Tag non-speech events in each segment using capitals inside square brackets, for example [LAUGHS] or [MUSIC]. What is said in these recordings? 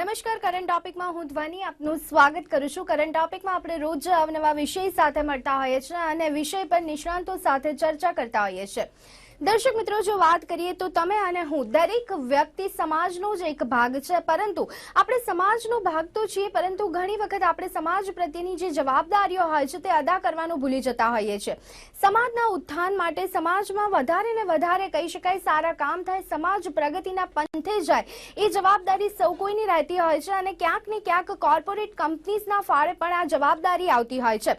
નમસ્કાર કરંટ ટોપિકમાં હું ધ્વની આપનું સ્વાગત કરું છું. કરંટ ટોપિકમાં આપણે રોજ અવનવા વિષય સાથે મળતા હોઈએ છીએ અને વિષય પર નિષ્ણાંતો સાથે ચર્ચા કરતા હોઈએ છીએ. દર્શક મિત્રો, જો વાત કરીએ તો તમે અને હું દરેક વ્યક્તિ સમાજનો જ એક ભાગ છે, પરંતુ આપણે સમાજનો ભાગ તો છીએ, પરંતુ ઘણી વખત આપણે સમાજ પ્રત્યેની જે જવાબદારીઓ હોય છે, તે અદા કરવાનું ભૂલી જતા હોઈએ છીએ. સમાજના ઉત્થાન માટે સમાજમાં વધારે ને વધારે કહી શકાય સારા કામ થાય, સમાજ પ્રગતિના પંથે જાય, એ જવાબદારી સૌ કોઈની રહેતી હોય છે અને ક્યાંક ને ક્યાંક કોર્પોરેટ કંપનીઝના ફાળે પણ આ જવાબદારી આવતી હોય છે.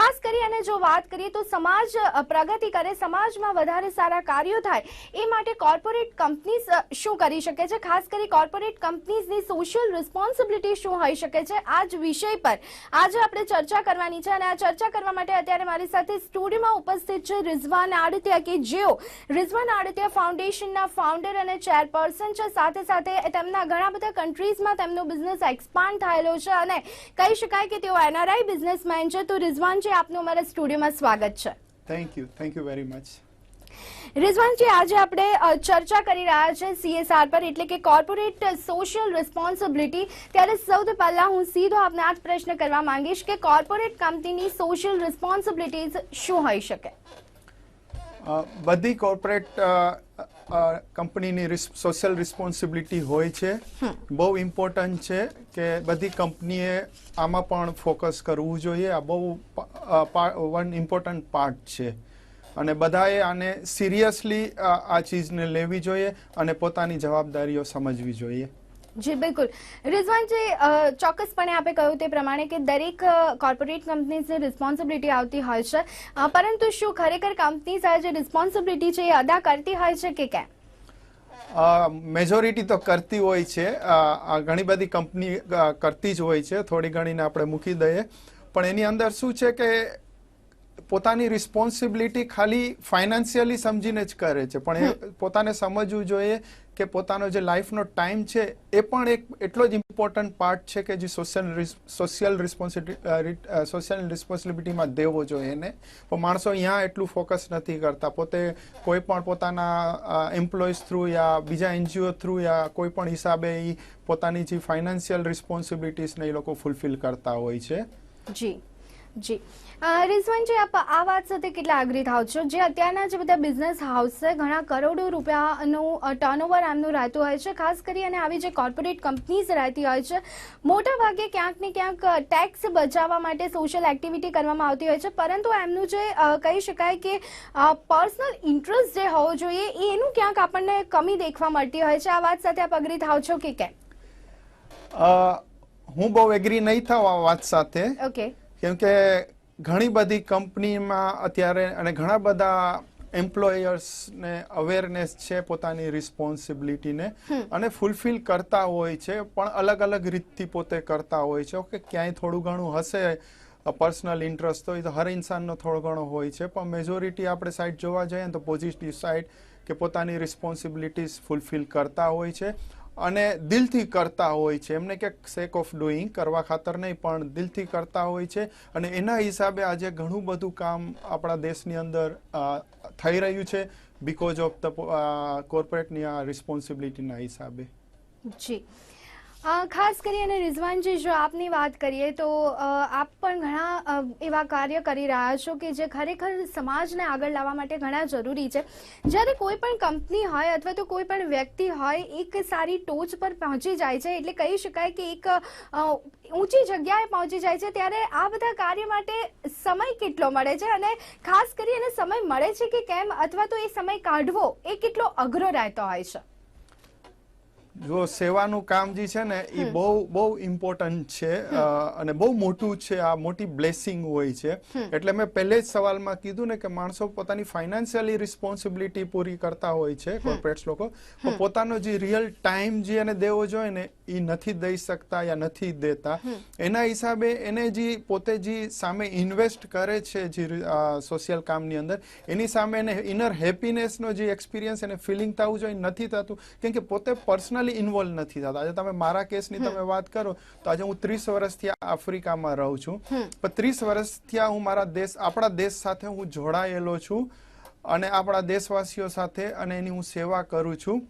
ખાસ કરી અને જો વાત કરીએ તો સમાજ પ્રગતિ કરે, સમાજમાં વધારે સારા કાર્યો થાય, એ માટે કોર્પોરેટ કંપનીઝ શું કરી શકે છે? ખાસ કરી કોર્પોરેટ કંપનીઝની સોશિયલ રિસ્પોન્સિબિલિટી શું હોઈ શકે છે? આ જ વિષય પર આજે આપણે ચર્ચા કરવાની છે અને આ ચર્ચા કરવા માટે અત્યારે મારી સાથે સ્ટુડિયોમાં ઉપસ્થિત છે રિઝવાન આડતિયા કે જેઓ રિઝવાન આડતિયા ફાઉન્ડેશનના ફાઉન્ડર અને ચેરપર્સન છે. સાથે સાથે તેમના ઘણા બધા કન્ટ્રીઝમાં તેમનો બિઝનેસ એક્સપાન્ડ થયેલો છે અને કહી શકાય કે તેઓ એનઆરઆઈ બિઝનેસમેન છે. તો રિઝવાન છે આપનું અમારા સ્ટુડિયોમાં સ્વાગત છે. Thank you thank you very much રિઝવાનજી આજે આપણે ચર્ચા કરી રહ્યા છે સીએસઆર પર એટલે કે કોર્પોરેટ સોશિયલ રિસ્પોન્સિબિલિટી ત્યારે સૌથી પહેલા હું સીધો આપને આ જ પ્રશ્ન કરવા માંગીશ કે કોર્પોરેટ કંપનીની સોશિયલ રિસ્પોન્સિબિલિટીઝ શું હોઈ શકે બધી કોર્પોરેટ કંપનીની સોશિયલ રિસ્પોન્સિબિલિટી હોય છે બહુ ઇમ્પોર્ટન્ટ છે કે બધી કંપનીએ આમાં પણ ફોકસ કરવું જોઈએ આ બહુ વન ઇમ્પોર્ટન્ટ પાર્ટ છે અને બધાએ આને સિરિયસલી આ ચીજને લેવી જોઈએ અને પોતાની જવાબદારીઓ સમજવી જોઈએ. જી બિલકુલ. રિઝવાનજી ચોક્કસપણે આપે કહ્યું તે પ્રમાણે કે દરેક કોર્પોરેટ કંપનીઝની રિસ્પોન્સિબિલિટી આવતી હોય છે. પરંતુ શું ખરેખર કંપનીઝ આ જે રિસ્પોન્સિબિલિટી છે એ અદા કરતી હોય છે કે કેમ? મેજોરિટી તો કરતી હોય છે. ઘણી બધી કંપની કરતી જ હોય છે. થોડી ઘણીને આપણે મૂકી દઈએ. પણ એની અંદર શું છે કે પોતાની રિસ્પોન્સિબિલિટી ખાલી ફાઇનાન્શિયલી સમજીને જ કરે છે. પણ એ પોતાને સમજવું જોઈએ કે પોતાનો જે લાઈફનો ટાઈમ છે એ પણ એક એટલો જ ઇમ્પોર્ટન્ટ પાર્ટ છે કે જે સોશિયલ સોશિયલ રિસ્પોન્સિબિલિટી સોશિયલ રિસ્પોન્સિબિલિટીમાં દેવો જોઈએ એને. પણ માણસો અહીંયા એટલું ફોકસ નથી કરતા. પોતે કોઈ પણ પોતાના એમ્પ્લોઈઝ થ્રુ યા બીજા એનજીઓ થ્રુ યા કોઈ પણ હિસાબે એ પોતાની જે ફાઇનાન્શિયલ રિસ્પોન્સિબિલિટીઝને એ લોકો ફૂલફિલ કરતા હોય છે. જી. જી. અ, રિઝવાનજી આપ આ વાત સાથે કેટલા આગ્રી થાવ છો? જે અત્યારના જે બધા બિઝનેસ હાઉસ છે ઘણા કરોડો રૂપિયાનું ટર્નઓવર આમનું રહેતું હોય છે. ખાસ કરી અને આવી જે કોર્પોરેટ કંપનીઝ રહેતી હોય છે મોટા ભાગે ક્યાંક ને ક્યાંક ટેક્સ બચાવવા માટે સોશિયલ એક્ટિવિટી કરવામાં આવતી હોય છે. પરંતુ એમનું જે કહી શકાય કે પર્સનલ ઇન્ટરેસ્ટ જે હોવો જોઈએ એ એનું ક્યાંક આપણને કમી દેખવા મળતી હોય છે. આ વાત સાથે આપ અગ્રી થાવ છો કે કેમ? હું બહુ એગ્રી નહીં થાવ આ વાત સાથે. ઓકે કેમ કે ઘણી બધી કંપનીમાં અત્યારે અને ઘણા બધા એમ્પ્લોયર્સને અવેરનેસ છે પોતાની રિસ્પોન્સિબિલિટીને અને ફૂલફિલ કરતા હોય છે પણ અલગ અલગ રીતથી પોતે કરતા હોય છે. ઓકે ક્યાંય થોડું ઘણું હશે પર્સનલ ઇન્ટરેસ્ટ તો એ તો હર ઇન્સાનનો થોડો ઘણો હોય છે પણ મેજોરિટી આપણે સાઈડ જોવા જઈએ તો પોઝિટિવ સાઈડ કે પોતાની રિસ્પોન્સિબિલિટીઝ ફૂલફિલ કરતા હોય છે. અને દિલથી કરતા હોય છે. એમને કે સેક ઓફ ડુઈંગ કરવા ખાતર નહીં, પણ દિલથી કરતા હોય છે. અને એના હિસાબે આજે ઘણું બધું કામ આપણા દેશની અંદર થઈ રહ્યું છે બીકોઝ ઓફ ધ કોર્પોરેટની આ રિસ્પોન્સિબિલિટીના હિસાબે. જી. ખાસ કરી અને રિઝવાનજી, જો આપની વાત કરીએ તો આપ પણ ઘણા એવા કાર્ય કરી રહ્યા છો કે જે ખરેખર સમાજને આગળ લાવવા માટે ઘણા જરૂરી છે. જ્યારે કોઈ પણ કંપની હોય અથવા તો કોઈ પણ વ્યક્તિ હોય, એક સારી ટોચ પર પહોંચી જાય છે, એટલે કહી શકાય કે એક ઊંચી જગ્યાએ પહોંચી જાય છે, ત્યારે આ બધા કાર્ય માટે સમય કેટલો મળે છે? અને ખાસ કરી અને સમય મળે છે કે કેમ? અથવા તો એ સમય કાઢવો એ કેટલો અઘરો રહેતો હોય છે? જો સેવાનું કામ જે છે ને એ બહુ બહુ ઇમ્પોર્ટન્ટ છે અને બહુ મોટું છે આ મોટી બ્લેસિંગ હોય છે. એટલે મેં પહેલે જ સવાલમાં કીધું ને કે માણસો પોતાની ફાઇનાન્શિયલી રિસ્પોન્સિબિલિટી પૂરી કરતા હોય છે કોર્પોરેટ્સ લોકો. પણ પોતાનો જે રિયલ ટાઈમ જે એને દેવો જોઈએ ને એ નથી દઈ શકતા યા નથી દેતા. એના હિસાબે એને જે પોતે જે સામે ઇન્વેસ્ટ કરે છે જે સોશિયલ કામની અંદર એની સામે એને ઇનર હેપીનેસનો જે એક્સપિરિયન્સ એને ફિલિંગ થવું જોઈએ નથી થતું. કેમ કે પોતે પર્સનલી ઇન્વોલ્વ નથી થતા. આજે તમે મારા કેસની તમે વાત કરો તો આજે હું ત્રીસ વર્ષથી આફ્રિકામાં રહું છું. પણ ત્રીસ વર્ષથી હું મારા દેશ આપણા દેશ સાથે હું જોડાયેલો છું અને આપણા દેશવાસીઓ સાથે અને એની હું સેવા કરું છું.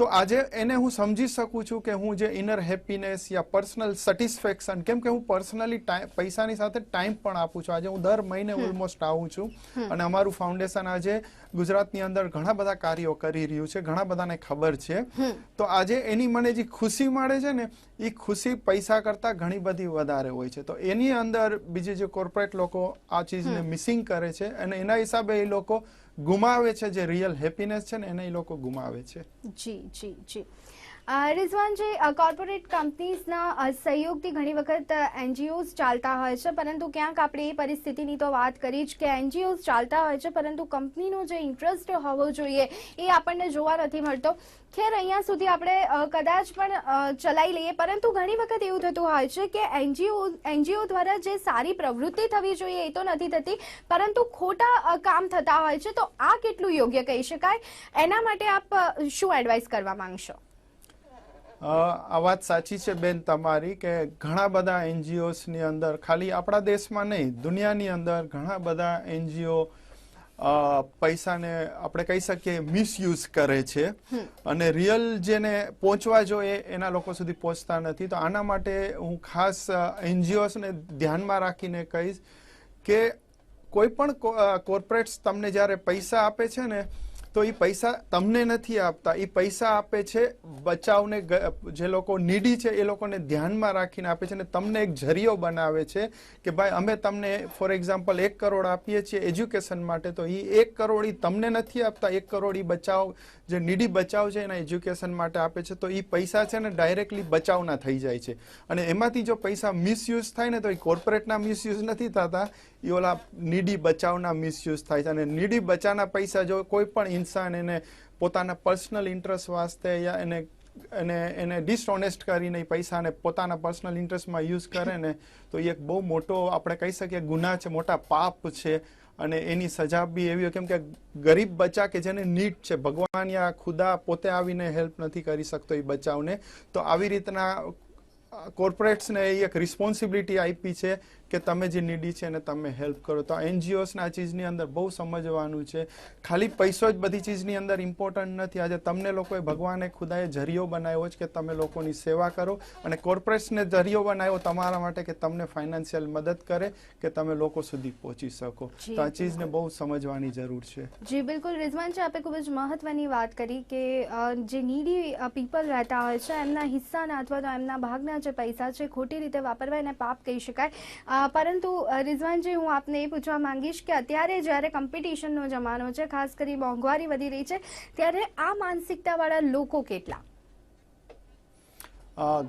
તો આજે એને હું સમજી શકું છું કે હું જે ઇનર હેપીનેસ યા પર્સનલ સેટિસ્ફેક્શન કેમ કે હું પર્સનલી પૈસાની સાથે ટાઈમ પણ આપું છું. આજે હું દર મહિને ઓલમોસ્ટ આવું છું અને અમારું ફાઉન્ડેશન આજે ગુજરાતની અંદર ઘણા બધા કાર્યો કરી રહ્યું છે ઘણા બધાને ખબર છે. તો આજે એની મને જે ખુશી મળે છે ને એ ખુશી પૈસા કરતાં ઘણી બધી વધારે હોય છે. તો એની અંદર બીજી જે કોર્પોરેટ લોકો આ ચીજને મિસિંગ કરે છે અને એના હિસાબે એ લોકો ગુમાવે છે જે રિયલ હેપીનેસ છે ને એને એ લોકો ગુમાવે છે. જી જી જી. રિઝવાનજી કોર્પોરેટ કંપનીઝના સહયોગથી ઘણી વખત એનજીઓઝ ચાલતા હોય છે, પરંતુ ક્યાંક આપણે એ પરિસ્થિતિની તો વાત કરી જ કે એનજીઓઝ ચાલતા હોય છે, પરંતુ કંપનીનો જે ઇન્ટરેસ્ટ હોવો જોઈએ, એ આપણને જોવા નથી મળતો. ખેર, અહીંયા સુધી આપણે કદાચ પણ ચલાવી લઈએ, પરંતુ ઘણી વખત એવું થતું હોય છે કે એનજીઓ એનજીઓ દ્વારા જે સારી પ્રવૃત્તિ થવી જોઈએ, એ તો નથી થતી, પરંતુ ખોટા કામ થતા હોય છે, તો આ કેટલું યોગ્ય કહી શકાય? એના માટે આપ શું એડવાઇસ કરવા માંગશો? આ વાત સાચી છે બેન તમારી કે ઘણા બધા એનજીઓસની અંદર ખાલી આપણા દેશમાં નહીં દુનિયાની અંદર ઘણા બધા એનજીઓ પૈસાને આપણે કહી શકીએ મિસયુઝ કરે છે. અને રિયલ જેને પહોંચવા જોઈએ એના લોકો સુધી પહોંચતા નથી. તો આના માટે હું ખાસ એનજીઓસને ધ્યાનમાં રાખીને કહીશ કે કોઈ પણ કોર્પોરેટ્સ તમને જ્યારે પૈસા આપે છે ને તો એ પૈસા તમને નથી આપતા. એ પૈસા આપે છે, બચાવને જે લોકો નીડી છે, એ લોકોને ધ્યાનમાં રાખીને આપે છે અને તમને એક જરિયો બનાવે છે કે ભાઈ, અમે તમને ફોર એક્ઝામ્પલ એક કરોડ આપીએ છીએ એજ્યુકેશન માટે, તો એ એક કરોડ એ તમને નથી આપતા. એક કરોડ એ બચાવ, જે નીડી બચાવ છે એના એજ્યુકેશન માટે આપે છે, તો એ પૈસા છે ને ડાયરેક્ટલી બચાવના થઈ જાય છે. અને એમાંથી જો પૈસા મિસયુઝ થાય ને, તો એ કોર્પોરેટના મિસયુઝ નથી થતા. એ ઓલા નીડી બચાવના મિસયુઝ થાય છે. અને નીડી બચાવના પૈસા જો કોઈ પણ ઇન્સાન એને પોતાના પર્સનલ ઇન્ટરેસ્ટ વાસ્તે યા એને એને એને ડિસઓનેસ્ટ કરીને પૈસાને પોતાના પર્સનલ ઇન્ટરેસ્ટમાં યુઝ કરે ને, તો એ એક બહુ મોટો, આપણે કહી શકીએ, ગુના છે, મોટા પાપ છે. અને એની સજા બી એવી હોય, કેમ કે ગરીબ બચ્ચા કે જેને નીડ છે, ભગવાન યા ખુદા પોતે આવીને હેલ્પ નથી કરી શકતો એ બચાવને તો આવી રીતના કોર્પોરેટ્સને એક રિસ્પોન્સિબિલિટી આપી છે કે તમે જે નીડી છે એને તમે હેલ્પ કરો. તો એનજીઓસના આ ચીજની અંદર બહુ સમજવાનું છે. ખાલી પૈસો જ બધી ચીજની અંદર ઇમ્પોર્ટન્ટ નથી. આજે તમને લોકોએ ભગવાને ખુદાએ જરિયો બનાવ્યો છે કે તમે લોકોની સેવા કરો અને કોર્પોરેટ્સને જરિયો બનાવ્યો તમારા માટે કે તમને ફાઇનાન્શિયલ મદદ કરે કે તમે લોકો સુધી પહોંચી શકો. તો આ ચીજને બહુ સમજવાની જરૂર છે. જી બિલકુલ. રિઝવાન છે આપે ખૂબ જ મહત્વની વાત કરી કે જે નીડી પીપલ રહેતા હોય છે એમના હિસ્સાના અથવા તો એમના ભાગના જે પૈસા છે ખોટી રીતે વાપરવા એને પાપ કહી શકાય. પરંતુ રિઝવાનજી, હું આપને એ પૂછવા માંગીશ કે અત્યારે જ્યારે કોમ્પિટિશનનો જમાનો છે, ખાસ કરી મોંઘવારી વધી રહી છે, ત્યારે આ માનસિકતાવાળા લોકો કેટલા?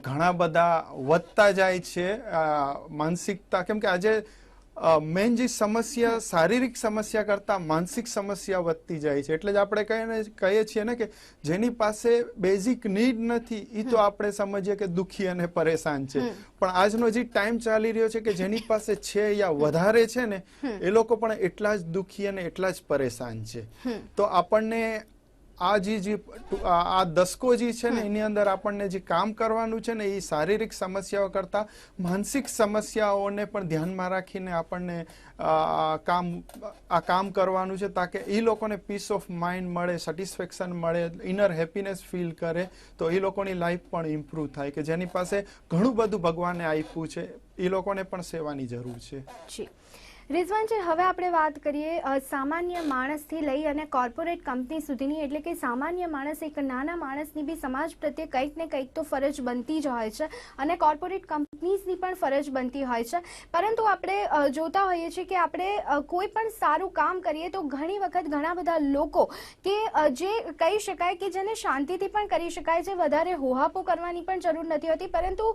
ઘણા બધા વધતા જાય છે માનસિકતા. કેમ કે આજે મેન જે સમસ્યા શારીરિક સમસ્યા કરતા માનસિક સમસ્યા વધતી જાય છે. એટલે જ આપણે કહીને કહીએ છીએ ને કે જેની પાસે બેઝિક નીડ નથી એ તો આપણે સમજીએ કે દુખી અને પરેશાન છે. પણ આજનો જે ટાઈમ ચાલી રહ્યો છે કે જેની પાસે છે યા વધારે છે ને એ લોકો પણ એટલા જ દુખી અને એટલા જ પરેશાન છે. તો આપણને આ જે જે આ દસકો જે છે ને એની અંદર આપણને જે કામ કરવાનું છે ને એ શારીરિક સમસ્યાઓ કરતા માનસિક સમસ્યાઓને પણ ધ્યાનમાં રાખીને આપણને કામ આ કામ કરવાનું છે તાકે એ લોકોને પીસ ઓફ માઇન્ડ મળે સેટિસ્ફેક્શન મળે ઇનર હેપીનેસ ફીલ કરે તો એ લોકોની લાઈફ પણ ઇમ્પ્રૂવ થાય કે જેની પાસે ઘણું બધું ભગવાને આપ્યું છે. એ લોકોને પણ સેવાની જરૂર છે. રિઝવાનજી હવે આપણે વાત કરીએ સામાન્ય માણસથી લઈ અને કોર્પોરેટ કંપની સુધીની, એટલે કે સામાન્ય માણસ, એક નાના માણસની બી સમાજ પ્રત્યે કંઈક ને કંઈક તો ફરજ બનતી જ હોય છે. અને કોર્પોરેટ કંપનીઝની પણ ફરજ બનતી હોય છે. પરંતુ આપણે જોતા હોઈએ છીએ કે આપણે કોઈ પણ સારું કામ કરીએ તો ઘણી વખત ઘણા બધા લોકો કે જે કહી શકાય કે જેને શાંતિથી પણ કરી શકાય છે, વધારે હોહાપો કરવાની પણ જરૂર નથી હોતી. પરંતુ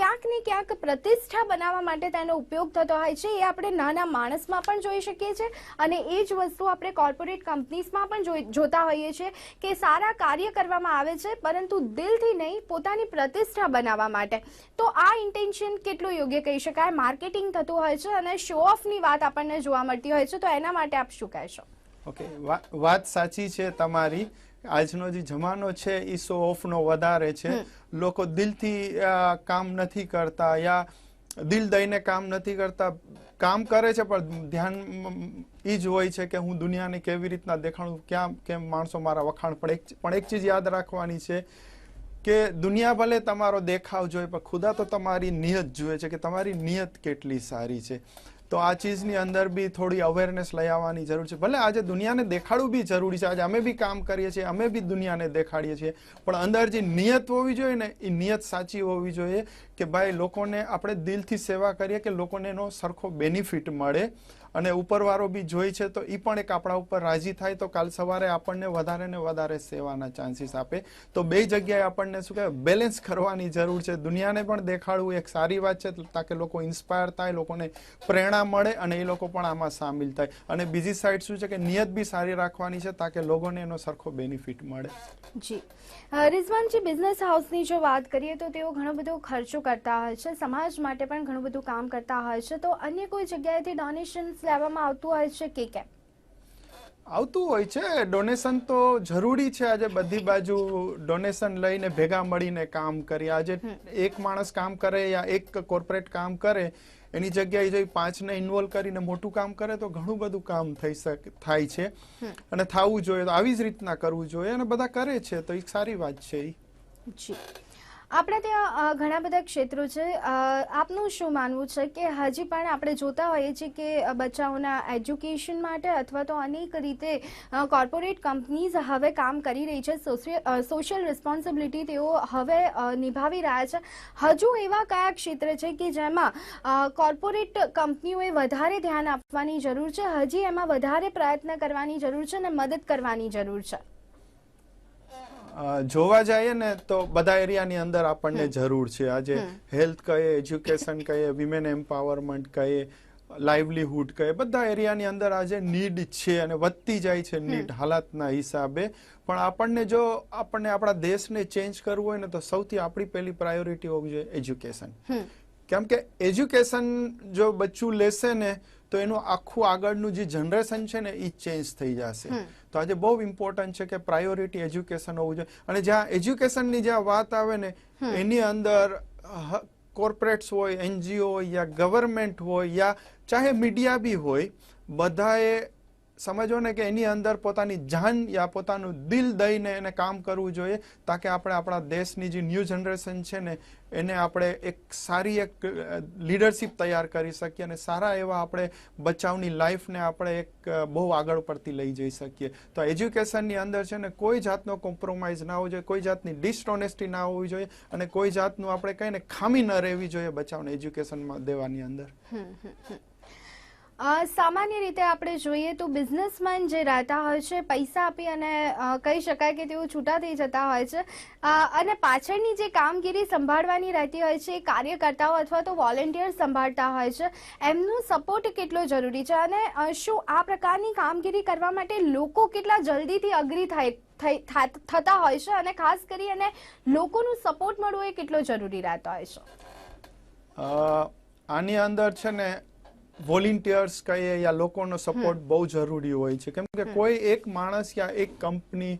ક્યાંક ને ક્યાંક પ્રતિષ્ઠા બનાવવા માટે તેનો ઉપયોગ થતો હોય છે. એ આપણે નાના માણસમાં પણ જોઈ શકીએ છીએ અને એ જ વસ્તુ આપણે કોર્પોરેટ કંપનીઝમાં પણ જોતા હોઈએ છીએ કે સારા કાર્ય કરવામાં આવે છે, પરંતુ દિલથી નહીં, પોતાની પ્રતિષ્ઠા બનાવવા માટે. તો આ ઇન્ટેન્શન કેટલું યોગ્ય કહી શકાય? માર્કેટિંગ થતું હોય છે અને શો ઓફની વાત આપણને જોવા મળતી હોય છે. તો એના માટે આપ શું કહેશો? ઓકે વાત સાચી છે તમારી. આજનો જે જમાનો છે એ શો ઓફનો વધારે છે. લોકો દિલથી કામ નથી કરતા યા દિલ દઈને કામ નથી કરતા. કામ કરે છે પણ ધ્યાન એ જ હોય છે કે હું દુનિયાને કેવી રીતના દેખાણું ક્યાં કેમ માણસો મારા વખાણ? પણ એક પણ એક ચીજ યાદ રાખવાની છે કે દુનિયા ભલે તમારો દેખાવ જોઈએ, પણ ખુદા તો તમારી નિયત જુએ છે કે તમારી નિયત કેટલી સારી છે. તો આ ચીજની અંદર બી થોડી અવેરનેસ લઈ આવવાની જરૂર છે. ભલે આજે દુનિયાને દેખાડવું બી જરૂરી છે. આજે અમે બી કામ કરીએ છીએ, અમે બી દુનિયાને દેખાડીએ છીએ. પણ અંદર જે નિયત હોવી જોઈએ ને, એ નિયત સાચી હોવી જોઈએ કે ભાઈ લોકોને આપણે દિલથી સેવા કરીએ કે લોકોને એનો સરખો બેનિફિટ મળે. અને ઉપરવાળો બી જોઈ છે, તો એ પણ એક આપણા ઉપર રાજી થાય, તો કાલ સવારે આપણને વધારે ને વધારે સેવાના ચાન્સીસ આપે. તો બે જગ્યાએ આપણને શું કહેવાય બેલેન્સ કરવાની જરૂર છે. દુનિયાને પણ દેખાડવું એક સારી વાત છે, તાકે લોકો ઇન્સ્પાયર થાય, લોકોને પ્રેરણા મળે અને એ લોકો પણ આમાં સામેલ થાય. અને બીજી સાઈડ શું છે કે નિયત બી સારી રાખવાની છે, તાકે લોકોને એનો સરખો બેનિફિટ મળે. જી. રિઝવાનજી બિઝનેસ હાઉસની જો વાત કરીએ, તો તેઓ ઘણો બધો ખર્ચો કરતા હોય છે, સમાજ માટે પણ ઘણું બધું કામ કરતા હોય છે. તો અન્ય કોઈ જગ્યાએથી ડોનેશન્સ લેવામાં આવતું હોય છે કે કેમ? આવતું હોય છે. ડોનેશન તો જરૂરી છે. આજે બધી બાજુ ડોનેશન લઈને ભેગા મળીને કામ કરીએ. આજે એક માણસ કામ કરે યા એક કોર્પોરેટ કામ કરે એની જગ્યાએ જો પાંચને ઇન્વોલ્વ કરીને મોટું કામ કરે તો ઘણું બધું કામ થઈ શકે થાય છે. અને થવું જોઈએ તો આવી જ રીતના કરવું જોઈએ અને બધા કરે છે. તો એક સારી વાત છે એ જી. આપણે ત્યાં ઘણા બધા ક્ષેત્રો છે. આપનું શું માનવું છે કે હજી પણ આપણે જોતા હોઈએ છીએ કે બચ્ચાઓના એજ્યુકેશન માટે અથવા તો અનેક રીતે કોર્પોરેટ કંપનીઝ હવે કામ કરી રહી છે. સોશિયલ રિસ્પોન્સિબિલિટી તેઓ હવે નિભાવી રહ્યા છે. હજુ એવા કયા ક્ષેત્ર છે કે જેમાં કોર્પોરેટ કંપનીઓએ વધારે ધ્યાન આપવાની જરૂર છે? હજી એમાં વધારે પ્રયત્ન કરવાની જરૂર છે અને મદદ કરવાની જરૂર છે? જોવા જઈએ ને તો બધા એરિયાની અંદર આપણને જરૂર છે. આજે હેલ્થ કહીએ એજ્યુકેશન કહીએ વિમેન એમ્પાવરમેન્ટ કહીએ લાઇવલીહુડ કહે બધા એરિયાની અંદર આજે નીડ છે અને વધતી જાય છે નીડ હાલાતના હિસાબે. પણ આપણને જો આપણને આપણા દેશને ચેન્જ કરવું હોય ને તો સૌથી આપણી પહેલી પ્રાયોરિટી હોવી જોઈએ એજ્યુકેશન. કેમ કે એજ્યુકેશન જો બચ્ચું લેશે ને તો એનું આખું આગળનું જે જનરેશન છે ને એ ચેન્જ થઈ જશે. તો આજે બહુ ઇમ્પોર્ટન્ટ છે કે પ્રાયોરિટી એજ્યુકેશન હોવું જોઈએ. અને જ્યાં એજ્યુકેશનની જ્યાં વાત આવે ને એની અંદર કોર્પોરેટ્સ હોય એનજીઓ હોય યા ગવર્મેન્ટ હોય યા ચાહે મીડિયા બી હોય બધાએ સમજો ને કે એની અંદર પોતાની જાન યા પોતાનું દિલ દઈને એને કામ કરવું જોઈએ, તાકે આપણે આપણા દેશની જે ન્યૂ જનરેશન છે ને, એને આપણે એક સારી એક લીડરશિપ તૈયાર કરી શકીએ અને સારા એવા આપણે બચાવની લાઈફને આપણે એક બહુ આગળ પડતી લઈ જઈ શકીએ. તો એજ્યુકેશનની અંદર છે ને, કોઈ જાતનો કોમ્પ્રોમાઇઝ ના હોવો જોઈએ, કોઈ જાતની ડિસઓનેસ્ટી ના હોવી જોઈએ અને કોઈ જાતનું આપણે કહીને ખામી ન રહેવી જોઈએ બચાવને એજ્યુકેશનમાં દેવાની અંદર. સામાન્ય રીતે આપણે જોઈએ તો બિઝનેસમેન જે રહેતા હોય છે, પૈસા આપી અને કહી શકાય કે તેઓ છૂટા થઈ જતા હોય છે અને પાછળની જે કામગીરી સંભાળવાની રહેતી હોય છે એ કાર્યકર્તાઓ અથવા તો વોલેન્ટિયર સંભાળતા હોય છે, એમનું સપોર્ટ કેટલો જરૂરી છે અને શું આ પ્રકારની કામગીરી કરવા માટે લોકો કેટલા જલ્દીથી અગ્રી થાય થતા હોય છે અને ખાસ કરી અને લોકોનું સપોર્ટ મળવો એ કેટલો જરૂરી રહેતો હોય છે? આની અંદર છે ને વોલેન્ટિયર્સ કહીએ યા લોકોનો સપોર્ટ બહુ જરૂરી હોય છે. કેમ કે કોઈ એક માણસ યા એક કંપની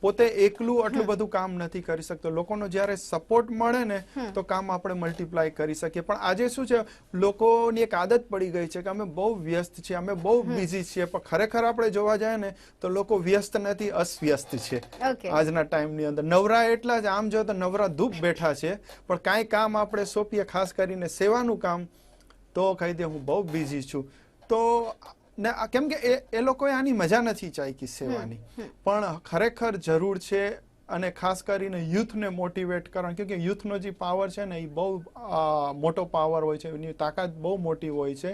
પોતે એકલું આટલું બધું કામ નથી કરી શકતો. લોકોનો જ્યારે સપોર્ટ મળે ને તો કામ આપણે મલ્ટીપ્લાય કરી શકીએ. પણ આજે શું છે લોકોની એક આદત પડી ગઈ છે કે અમે બહુ વ્યસ્ત છીએ અમે બહુ બિઝી છીએ પણ ખરેખર આપણે જોવા જાય ને તો લોકો વ્યસ્ત નથી અસ્વ્યસ્ત છે. આજના ટાઈમની અંદર. નવરા એટલા જ આમ જો તો નવરા ધૂપ બેઠા છે પણ કાંઈ કામ આપણે સોંપીએ ખાસ કરીને સેવાનું કામ. તો કહી દે હું બહુ બિઝી છું. તો ને આ કેમ કે એ લોકોએ આની મજા નથી ચાખી સેવાની. પણ ખરેખર જરૂર છે અને ખાસ કરીને યુથને મોટિવેટ કરવાનું. કેમ કે યુથનો જે પાવર છે ને એ બહુ મોટો પાવર હોય છે. એની તાકાત બહુ મોટી હોય છે.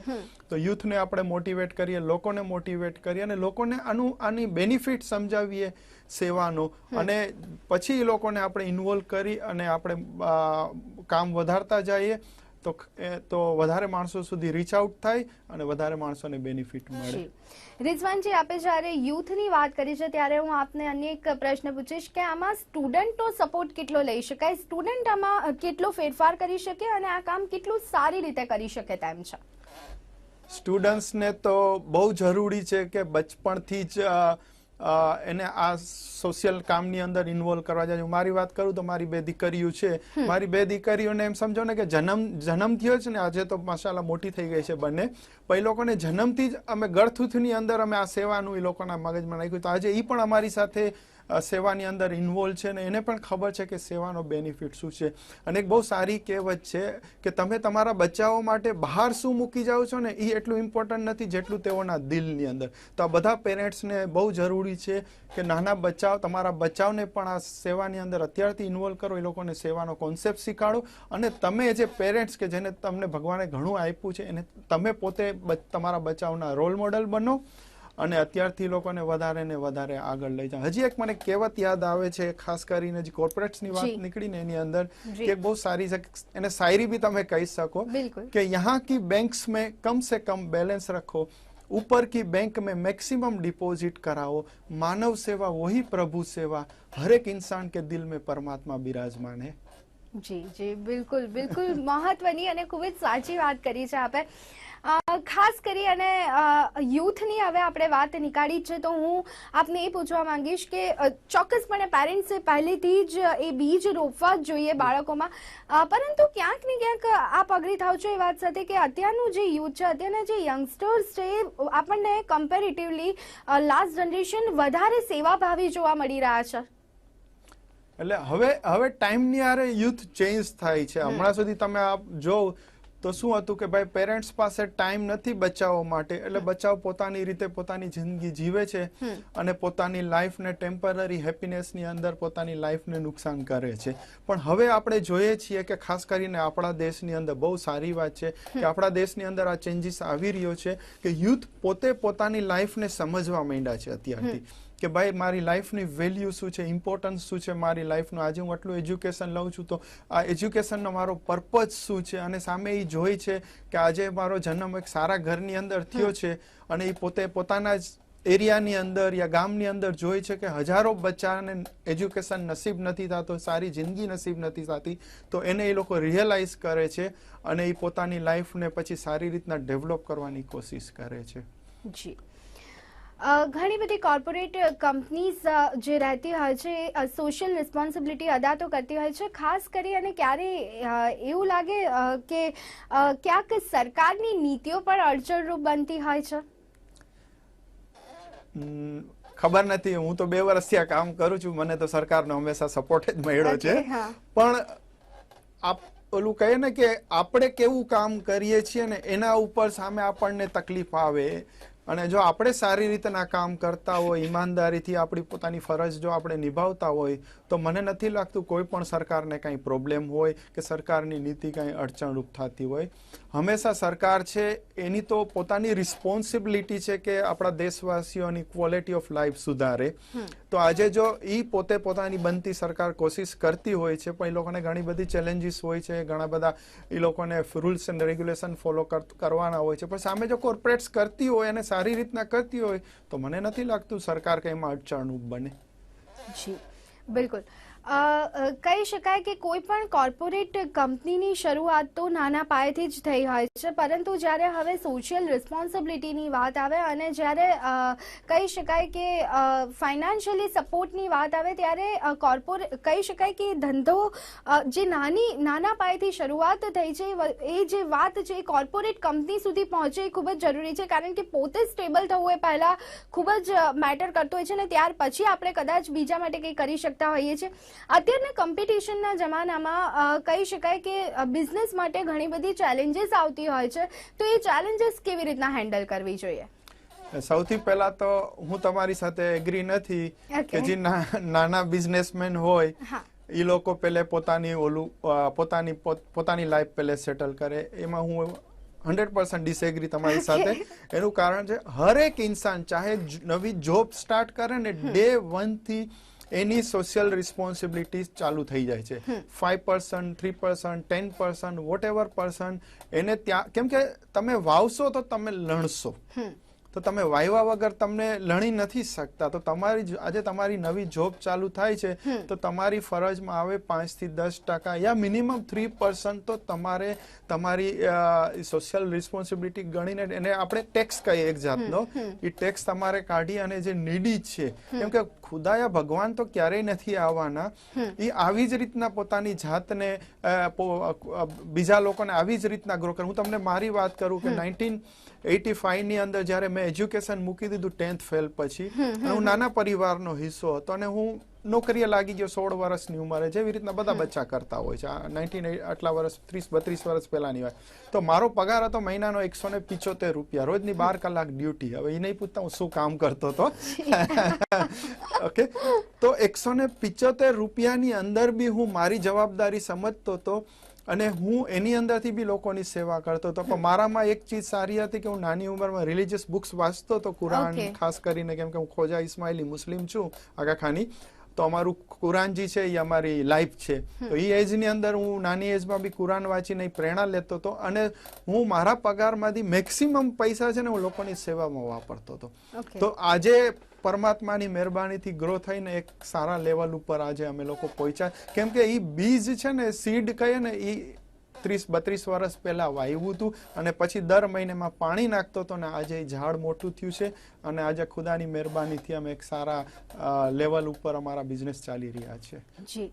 તો યુથને આપણે મોટિવેટ કરીએ લોકોને મોટિવેટ કરીએ અને લોકોને આનું આની બેનિફિટ સમજાવીએ સેવાનો. અને પછી એ લોકોને આપણે ઇન્વોલ્વ કરી અને આપણે કામ વધારતા જઈએ. તો એ તો વધારે માણસો સુધી રીચ આઉટ થાય અને વધારે માણસોને બેનિફિટ મળે. રિઝવાનજી આપે જ્યારે યુથની વાત કરી છે ત્યારે હું આપને અન્ય એક પ્રશ્ન પૂછીશ કે આમાં સ્ટુડન્ટનો સપોર્ટ કેટલો લઈ શકાય? સ્ટુડન્ટ આમાં કેટલો ફેરફાર કરી શકે અને આ કામ કેટલું સારી રીતે કરી શકે તેમ છે? સ્ટુડન્ટ્સને તો બહુ જરૂરી છે કે બચપણથી જ એને આ સોશિયલ કામની અંદર ઇન્વોલ્વ કરવા જાય. મારી વાત કરું તો મારી બે દીકરીઓ છે. મારી બે દીકરીઓને એમ સમજો ને કે જન્મ જન્મ થયો છે ને આજે તો મસાલા મોટી થઈ ગઈ છે બંને. પણ એ લોકોને જન્મથી જ અમે ગળથૂથની અંદર અમે આ સેવાનું એ લોકોના મગજમાં નાખ્યું. તો આજે એ પણ અમારી સાથે સેવાની અંદર ઇન્વોલ્વ છે ને એને પણ ખબર છે કે સેવાનો બેનિફિટ શું છે. અને એક બહુ સારી કહેવત છે કે તમે તમારા બચ્ચાઓ માટે બહાર શું મૂકી જાઓ છો ને એ એટલું ઇમ્પોર્ટન્ટ નથી જેટલું તેઓના દિલની અંદર. તો આ બધા પેરેન્ટ્સને બહુ જરૂરી છે કે નાના બચ્ચાઓ, તમારા બચ્ચાઓને પણ આ સેવાની અંદર અત્યારથી ઇન્વોલ્વ કરો, એ લોકોને સેવાનો કોન્સેપ્ટ શીખાડો. અને તમે જે પેરેન્ટ્સ કે જેને તમને ભગવાને ઘણું આપ્યું છે, એને તમે પોતે તમારા બચ્ચાઓના રોલ મોડલ બનો. અને અત્યારથી લોકોને વધારે ને વધારે આગળ લઈ જાઓ હજી એક મને કહેવત યાદ આવે છે ખાસ કરીને જે કોર્પોરેટ્સની વાત જી. નીકળીને એની અંદર જી. કે એક બહુ સારી છે એને શાયરી બી તમે કહી શકો બિલકુલ कि यहाँ की बैंक्स में कम से कम बैलेंस रखो ऊपर की बैंक में मैक्सिमम डिपॉजिट कराओ मानव सेवा वही प्रभु सेवा हर एक इंसान के दिल में परमात्मा विराजमान है જી જી બિલકુલ બિલકુલ મહત્વની અને ખૂબ જ સાચી વાત કરી છે આપે અ, ખાસ કરી અને યુથની હવે આપણે વાત નીકાળી છે તો હું આપને એ પૂછવા માંગીશ કે ચોક્કસપણે પેરેન્ટ્સે પહેલેથી જ એ બીજ રોપવા જ જોઈએ બાળકોમાં. પરંતુ ક્યાંક ને ક્યાંક આપ અગ્રી થાવ છો એ વાત સાથે કે અત્યારનું જે યુથ છે અત્યારના જે યંગસ્ટર્સ છે એ આપણને કમ્પેરેટિવલી લાસ્ટ જનરેશન વધારે સેવાભાવી જોવા મળી રહ્યા છે. એટલે હવે હવે ટાઈમની આરે યુથ ચેન્જ થાય છે. હમણાં સુધી તમે આપ જોવ તો શું હતું કે ભાઈ પેરેન્ટ્સ પાસે ટાઈમ નથી બચ્ચાઓ માટે. એટલે બચાવ પોતાની રીતે પોતાની જિંદગી જીવે છે અને પોતાની લાઈફને ટેમ્પરરી હેપીનેસની અંદર પોતાની લાઈફને નુકસાન કરે છે. પણ હવે આપણે જોઈએ છીએ કે ખાસ કરીને આપણા દેશની અંદર બહુ સારી વાત છે કે આપણા દેશની અંદર આ ચેન્જીસ આવી રહ્યો છે કે યુથ પોતે પોતાની લાઈફને સમજવા માંડ્યા છે અત્યારથી. કે ભાઈ મારી લાઈફની વેલ્યુ શું છે ઇમ્પોર્ટન્સ શું છે મારી લાઈફનું આજે હું આટલું એજ્યુકેશન લઉં છું તો આ એજ્યુકેશનનો મારો પર્પઝ શું છે? અને સામે એ જોઈ છે કે આજે મારો જન્મ એક સારા ઘરની અંદર થયો છે અને એ પોતે પોતાના જ એરિયાની અંદર યા ગામની અંદર જોઈ છે કે હજારો બચ્ચાને એજ્યુકેશન નસીબ નથી થતો સારી જિંદગી નસીબ નથી થતી તો એને એ લોકો રિયલાઇઝ કરે છે અને એ પોતાની લાઈફને પછી સારી રીતના ડેવલપ કરવાની કોશિશ કરે છે. જી. ઘણી બધી કોર્પોરેટ કંપનીઝ જે રહેતી હોય છે સોશિયલ રિસ્પોન્સિબિલિટી અદા તો કરતી હોય છે. ખાસ કરી અને ક્યારે એવું લાગે કે ક્યાંક સરકારની નીતિઓ પણ અડચણરૂપ બનતી હોય છે? ખબર નથી. હું તો બે વર્ષથી આ કામ કરું છું. મને તો સરકારનો હંમેશા સપોર્ટ જ મળ્યો છે. પણ આપ ઓલું કહે ને કે આપણે કેવું કામ કરીએ છીએ ને એના ઉપર સામે આપણને તકલીફ આવે અને જો આપણે સારી રીતના કામ કરતા હોય, ઈમાનદારીથી આપણી પોતાની ફરજ જો આપણે નિભાવતા હોય, તો મને નથી લાગતું કોઈ પણ સરકારને કાંઈ પ્રોબ્લેમ હોય કે સરકારની નીતિ કાંઈ અડચણરૂપ થતી હોય. હંમેશા સરકાર છે, એની તો પોતાની રિસ્પોન્સિબિલિટી છે કે આપણા દેશવાસીઓની ક્વોલિટી ઓફ લાઈફ સુધારે. તો આજે જો ઈ પોતે પોતાની બનતી સરકાર કોશિશ કરતી હોય છે, પણ એ લોકોને ઘણી બધી ચેલેન્જીસ હોય છે, ઘણા બધા એ લોકોને રૂલ્સ એન્ડ રેગ્યુલેશન ફોલો કરવાના હોય છે, પણ સામે જો કોર્પોરેટ્સ કરતી હોય અને સારી રીતના કરતી હોય, તો મને નથી લાગતું સરકાર કંઈમાં અડચણરૂપ બને. જી, બિલકુલ. કહી શકાય કે કોઈ પણ કોર્પોરેટ કંપનીની શરૂઆત તો નાના પાયેથી જ થઈ હોય છે, પરંતુ જ્યારે હવે સોશિયલ રિસ્પોન્સિબિલિટીની વાત આવે અને જ્યારે કહી શકાય કે ફાઇનાન્શિયલી સપોર્ટની વાત આવે ત્યારે કોર્પોરે, કહી શકાય કે ધંધો જે નાની, નાના પાયેથી શરૂઆત થઈ છે એ જે વાત છે એ કોર્પોરેટ કંપની સુધી પહોંચે એ ખૂબ જ જરૂરી છે, કારણ કે પોતે સ્ટેબલ થવું એ પહેલાં ખૂબ જ મેટર કરતો હોય છે અને ત્યાર પછી આપણે કદાચ બીજા માટે કંઈ કરી શકતા હોઈએ છીએ. અત્યારના કોમ્પિટિશનના જમાનામાં કહી શકાય કે બિઝનેસ માટે ઘણી બધી ચેલેન્જીસ આવતી હોય છે. તો એ ચેલેન્જીસ કેવી રીતના હેન્ડલ કરવી જોઈએ? સૌથી પહેલા તો હું તમારી સાથે એગ્રી નથી કે જે નાના બિઝનેસમેન હોય એ લોકો પહેલે પોતાની ઓલું પોતાની પોતાની લાઈફ પેલે સેટલ કરે. એમાં હું હંડ્રેડ પર્સન્ટ ડિસએગ્રી તમારી સાથે. એનું કારણ છે હરેક ઇન્સાન ચાહે નવી જોબ સ્ટાર્ટ કરે ને ડે વનથી એની સોશિયલ રિસ્પોન્સિબિલિટીઝ ચાલુ થઈ જાય છે. Five percent three percent ten percent whatever percent એને ત્યાં કેમ કે તમે વાવશો તો તમે લણશો. તો તમે વાયવા વગર તમને લણી નથી શકતા. તો તમારી આજે તમારી નવી જોબ ચાલુ થાય છે તો તમારી ફરજમાં આવે પાંચથી દસ ટકા યા મિનિમમ થ્રી પર્સન્ટ તો તમારે તમારી સોશિયલ રિસ્પોન્સિબિલિટી ગણીને એને આપણે ટેક્સ કહીએ એક જાતનો. એ ટેક્સ તમારે કાઢી અને જે નીડી છે કેમ કે ખુદાયા ભગવાન તો ક્યારેય નથી આવવાના. એ આવી જ રીતના પોતાની જાતને બીજા લોકોને આવી જ રીતના ગ્રો કરે. હું તમને મારી વાત કરું કે નાઇન્ટીન એટી ફાઈવની અંદર જ્યારે મેં એજ્યુકેશન મૂકી દીધું ટેન્થ ફેલ પછી હું નાના પરિવારનો હિસ્સો હતો અને હું નોકરીએ લાગી ગયો સોળ વર્ષની ઉંમરે જેવી રીતના બધા બચ્ચા કરતા હોય છે. નાઇન્ટીન આટલા વર્ષ ત્રીસ બત્રીસ વર્ષ પહેલાની હોય તો મારો પગાર હતો મહિનાનો એકસો ને પિચોતેર રૂપિયા રોજની બાર કલાક ડ્યુટી. હવે એ નહીં પૂછતા હું શું કામ કરતો હતો. [LAUGHS] ઓકે? તો એકસો ને પિચોતેર રૂપિયાની અંદર બી હું મારી જવાબદારી સમજતો હતો અને હું એની અંદરથી બી લોકોની સેવા કરતો હતો. પણ મારામાં એક ચીજ સારી હતી કે હું નાની ઉંમરમાં રિલીજિયસ બુક્સ વાંચતો હતો કુરાન ખાસ કરીને કેમ કે હું ખોજા ઇસ્માઇલી મુસ્લિમ છું આગા ખાની. તો અમારું કુરાન જે છે એ અમારી લાઈફ છે. તો એ એજની અંદર હું નાની એજમાં બી કુરાન વાંચીને પ્રેરણા લેતો હતો અને હું મારા પગારમાંથી મેક્સિમમ પૈસા છે ને હું લોકોની સેવામાં વાપરતો હતો. તો આજે પરમાત્માની મહેરબાનીથી ગ્રો થઈને એક સારા લેવલ ઉપર આજે અમે લોકો પહોંચ્યા. કેમ કે એ બીજ છે ને સીડ કહીએ ને એ ત્રીસ, બત્રીસ વર્ષ પહેલાં વાવ્યું હતું અને પછી દર મહિનેમાં પાણી નાખતો હતો ને આજે એ ઝાડ મોટું થયું છે અને આજે ખુદાની મહેરબાનીથી અમે એક સારા લેવલ ઉપર અમારા બિઝનેસ ચાલી રહ્યા છે. જી.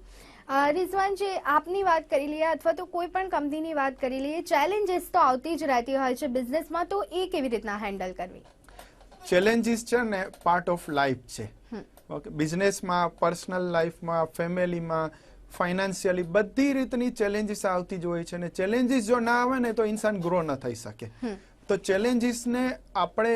રિઝવાન જે આપની વાત કરી લઈએ અથવા તો કોઈ પણ કંપનીની વાત કરી લઈએ ચેલેન્જીસ તો આવતી જ રહેતી હોય છે બિઝનેસમાં તો એ કેવી રીતના હેન્ડલ કરવી? ચેલેન્જીસ છે ને પાર્ટ ઓફ લાઈફ છે. ઓકે બિઝનેસમાં પર્સનલ લાઈફમાં ફેમિલીમાં ફાઇનાન્શિયલી બધી રીતની ચેલેન્જીસ આવતી જ હોય છે ને ચેલેન્જીસ જો ના આવે ને તો ઇન્સાન ગ્રો ન થઈ શકે. તો ચેલેન્જીસને આપણે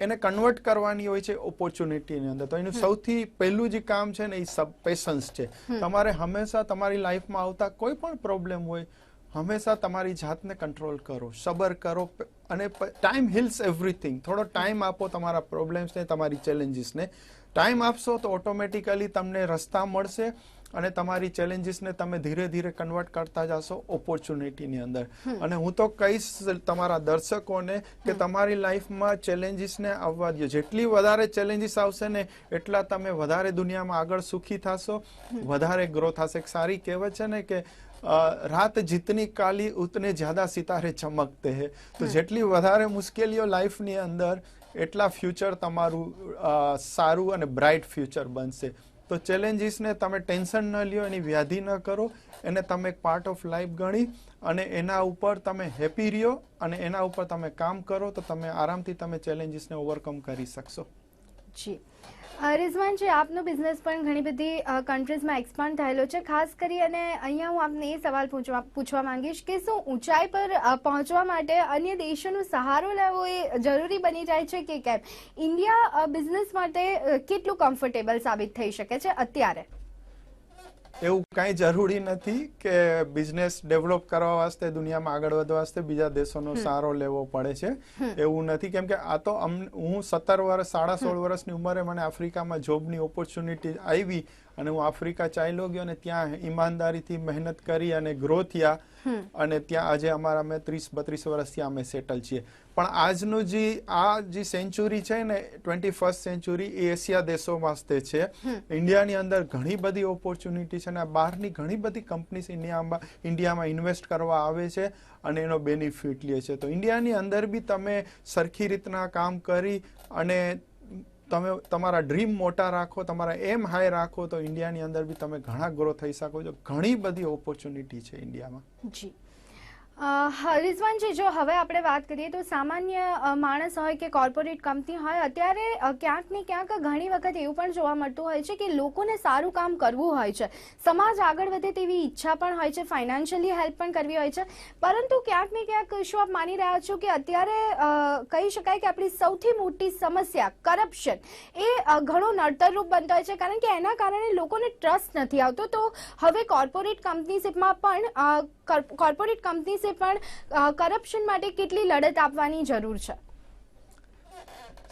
એને કન્વર્ટ કરવાની હોય છે ઓપોર્ચ્યુનિટીની અંદર. તો એનું સૌથી પહેલું જે કામ છે ને એ સબ પેશન્સ છે. તમારે હંમેશા તમારી લાઈફમાં આવતા કોઈ પણ પ્રોબ્લેમ હોય હંમેશા તમારી જાતને કંટ્રોલ કરો સબર કરો અને ટાઈમ હિલ્સ એવરીથિંગ થોડો ટાઈમ આપો તમારા પ્રોબ્લેમ્સને તમારી ચેલેન્જીસને ટાઈમ આપશો તો ઓટોમેટિકલી તમને રસ્તા મળશે અને તમારી ચેલેન્જીસને તમે ધીરે ધીરે કન્વર્ટ કરતા જશો ઓપોર્ચ્યુનિટીની અંદર. અને હું તો કહીશ તમારા દર્શકોને કે તમારી લાઈફમાં ચેલેન્જીસને આવવા દો જેટલી વધારે ચેલેન્જીસ આવશે ને એટલા તમે વધારે દુનિયામાં આગળ સુખી થશો. વધારે ગ્રો થશે. સારી કહેવત છે ને કે રાત જીતની કાલી ઉતને જ્યાદા સિતારે ચમકતે હે તો જેટલી વધારે મુશ્કેલીઓ લાઈફની અંદર એટલા ફ્યુચર તમારું સારું અને બ્રાઇટ ફ્યુચર બનશે તો ચેલેન્જીસને તમે ટેન્શન ન લ્યો એની વ્યાધિ ન કરો એને તમે એક પાર્ટ ઓફ લાઈફ ગણી અને એના ઉપર તમે હેપી રહ્યો અને એના ઉપર તમે કામ કરો તો તમે આરામથી તમે ચેલેન્જીસને ઓવરકમ કરી શકશો જી અ, છે આપનો બિઝનેસ પણ ઘણી બધી કન્ટ્રીઝમાં એક્સપાન્ડ થયેલો છે. ખાસ કરી અને અહીંયા હું આપને એ સવાલ પૂછવા પૂછવા માંગીશ કે શું ઊંચાઈ પર પહોંચવા માટે અન્ય દેશોનો સહારો લેવો એ જરૂરી બની જાય છે કે કેમ? ઇન્ડિયા બિઝનેસ માટે કેટલું કમ્ફર્ટેબલ સાબિત થઈ શકે છે અત્યારે? એવું કાંઈ જરૂરી નથી કે બિઝનેસ ડેવલપ કરવા વાસ્તે દુનિયામાં આગળ વધવા વાસ્તે બીજા દેશોનો સહારો લેવો પડે છે. એવું નથી કેમ કે આ તો હું સત્તર વર્ષ સાડા સોળ વર્ષની ઉંમરે મને આફ્રિકામાં જોબની ઓપોર્ચ્યુનિટી આવી અને હું આફ્રિકા ચાલ્યો ગયો અને ત્યાં ઈમાનદારીથી મહેનત કરી અને ગ્રો થયા. અને ત્યાં આજે અમારા અમે ત્રીસ બત્રીસ વર્ષથી અમે સેટલ છીએ. પણ આજનું જે આ જે સેન્ચુરી છે ને ટ્વેન્ટી ફર્સ્ટ સેન્ચુરી એ એશિયા દેશો વાસ્તે છે. ઇન્ડિયાની અંદર ઘણી બધી ઓપોર્ચ્યુનિટી છે અને બહારની ઘણી બધી કંપનીઝ ઇન્ડિયામાં ઇન્ડિયામાં ઇન્વેસ્ટ કરવા આવે છે અને એનો બેનિફિટ લે છે. તો ઇન્ડિયાની અંદર બી તમે સરખી રીતના કામ કરી અને તમે તમારા ડ્રીમ મોટા રાખો, તમારા એમ હાઈ રાખો, તો ઇન્ડિયાની અંદર બી તમે ઘણા ગ્રો થઈ શકો છો. ઘણી બધી ઓપોર્ચ્યુનિટી છે ઇન્ડિયામાં. જી. રિઝવાનજી જો હવે આપણે વાત કરીએ તો સામાન્ય માણસ હોય કે કોર્પોરેટ કંપની હોય, અત્યારે ક્યાંક ને ક્યાંક ઘણી વખત એવું પણ જોવા મળતું હોય છે કે લોકોને સારું કામ કરવું હોય છે. સમાજ આગળ વધે તેવી ઈચ્છા પણ હોય છે ફાઇનાન્શિયલી હેલ્પ પણ કરવી હોય છે. પરંતુ ક્યાંક ને ક્યાંક શું આપ માની રહ્યા છો કે અત્યારે કહી શકાય કે આપણી સૌથી મોટી સમસ્યા કરપ્શન એ ઘણો નડતરરૂપ બનતો હોય છે, કારણ કે એના કારણે લોકોને ટ્રસ્ટ નથી આવતો. તો હવે કોર્પોરેટ કંપનીશીપમાં પણ કોર્પોરેટ કંપનીશીપ પણ કરપ્શન માટે કેટલી લડત આપવાની જરૂર છે?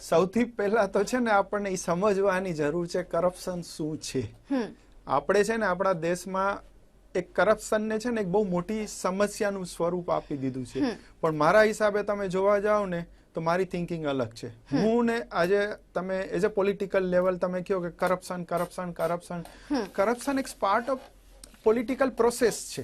સૌથી પહેલા તો છે ને આપણને એ સમજવાની જરૂર છે કરપ્શન શું છે. આપણે છે ને આપણા દેશમાં એક કરપ્શનને છે ને એક બહુ મોટી સમસ્યાનું સ્વરૂપ આપી દીધું છે. પણ મારા હિસાબે તમે જોવા જાઓ ને તો મારી થિંકિંગ અલગ છે. હું ને આજે તમે એઝ અ પોલિટિકલ લેવલ તમે કહો કે કરપ્શન કરપ્શન કરપ્શન કરપ્શન એક પાર્ટ ઓફ પોલિટિકલ પ્રોસેસ છે.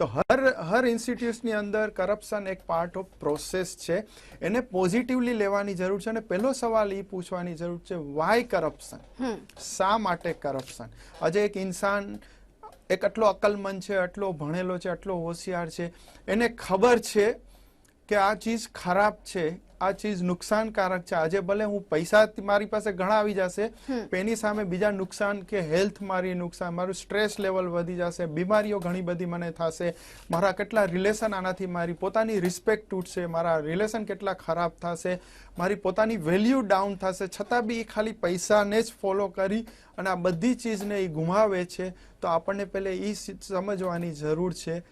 તો હર હર ઇન્સ્ટિટ્યૂટની અંદર કરપ્શન એક પાર્ટ ઓફ પ્રોસેસ છે. એને પોઝિટિવલી લેવાની જરૂર છે અને પહેલો સવાલ એ પૂછવાની જરૂર છે વાય કરપ્શન શા માટે કરપ્શન આજે એક ઇન્સાન એક આટલો અકલમંદ છે આટલો ભણેલો છે આટલો હોશિયાર છે એને ખબર છે કે આ ચીજ ખરાબ છે આ ચીજ નુકસાનકારક છે આજે ભલે હું પૈસા મારી પાસે ઘણા આવી જશે એની સામે બીજા નુકસાન કે હેલ્થ મારી નુકસાન મારું સ્ટ્રેસ લેવલ વધી જશે બીમારીઓ ઘણી બધી મને થશે મારા કેટલા રિલેશન આનાથી મારી પોતાની રિસ્પેક્ટ તૂટશે મારા રિલેશન કેટલા ખરાબ થશે મારી પોતાની વેલ્યુ ડાઉન થશે છતાં બી એ ખાલી પૈસાને જ ફોલો કરી અને આ બધી ચીજને એ ગુમાવે છે તો આપણને પહેલે એ સમજવાની જરૂર છે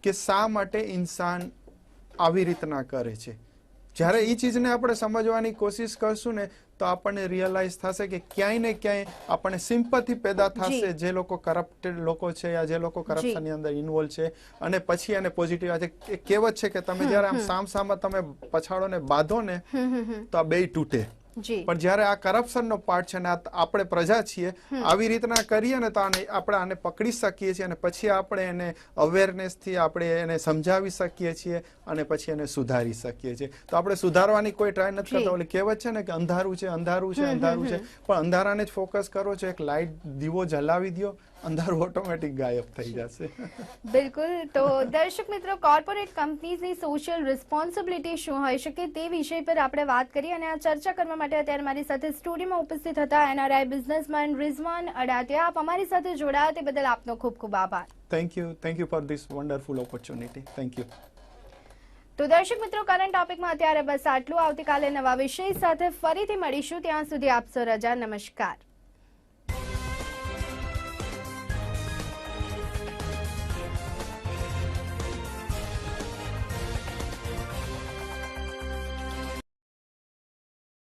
કે શા માટે ઇન્સાન આવી રીતના કરે છે. જ્યારે એ ચીજને આપણે સમજવાની કોશિશ કરશું ને તો આપણને રિયલાઇઝ થશે કે ક્યાંય ને ક્યાંય આપણને સિમ્પથી પેદા થશે જે લોકો કરપ્ટેડ લોકો છે યા જે લોકો કરપ્શનની અંદર ઇન્વોલ્વ છે. અને પછી એને પોઝિટિવ આજે કહેવત છે કે તમે જ્યારે આમ સામ સામા તમે પછાડોને બાંધો ને તો આ બેય તૂટે. પણ જ્યારે આ કરપ્શનનો પાર્ટ છે ને આપણે પ્રજા છીએ આવી રીતના કરીએ ને તો આપણે આને પકડી શકીએ છીએ અને પછી આપણે એને અવેરનેસથી આપણે એને સમજાવી શકીએ છીએ અને પછી એને સુધારી શકીએ છીએ. તો આપણે સુધારવાની કોઈ ટ્રાય નથી. કરતા. ઓલી કહેવત છે ને કે અંધારું છે અંધારું છે અંધારું છે. પણ અંધારાને જ ફોકસ કરો છો એક લાઇટ દીવો જલાવી દો અંધારું ઓટોમેટિક ગાયબ થઈ જશે. બિલકુલ. તો દર્શક મિત્રો કોર્પોરેટ કંપનીઝની સોશિયલ રિસ્પોન્સિબિલિટી શું હોઈ શકે તે વિષય પર આપણે વાત કરી અને આ ચર્ચા કરવા માટે અત્યારે મારી સાથે સ્ટુડિયોમાં ઉપસ્થિત હતા એનઆરઆઈ બિઝનેસમેન રિઝવાન અડાતિયા. આપ અમારી સાથે જોડાયા તે બદલ આપનો ખૂબ ખૂબ આભાર. Thank you thank you for this wonderful opportunity thank you તો દર્શક મિત્રો કરંટ ટોપિકમાં અત્યારે બસ આટલું. આવતીકાલે નવા વિષય સાથે ફરીથી મળીશું. ત્યાં સુધી આપસો રજા. નમસ્કાર.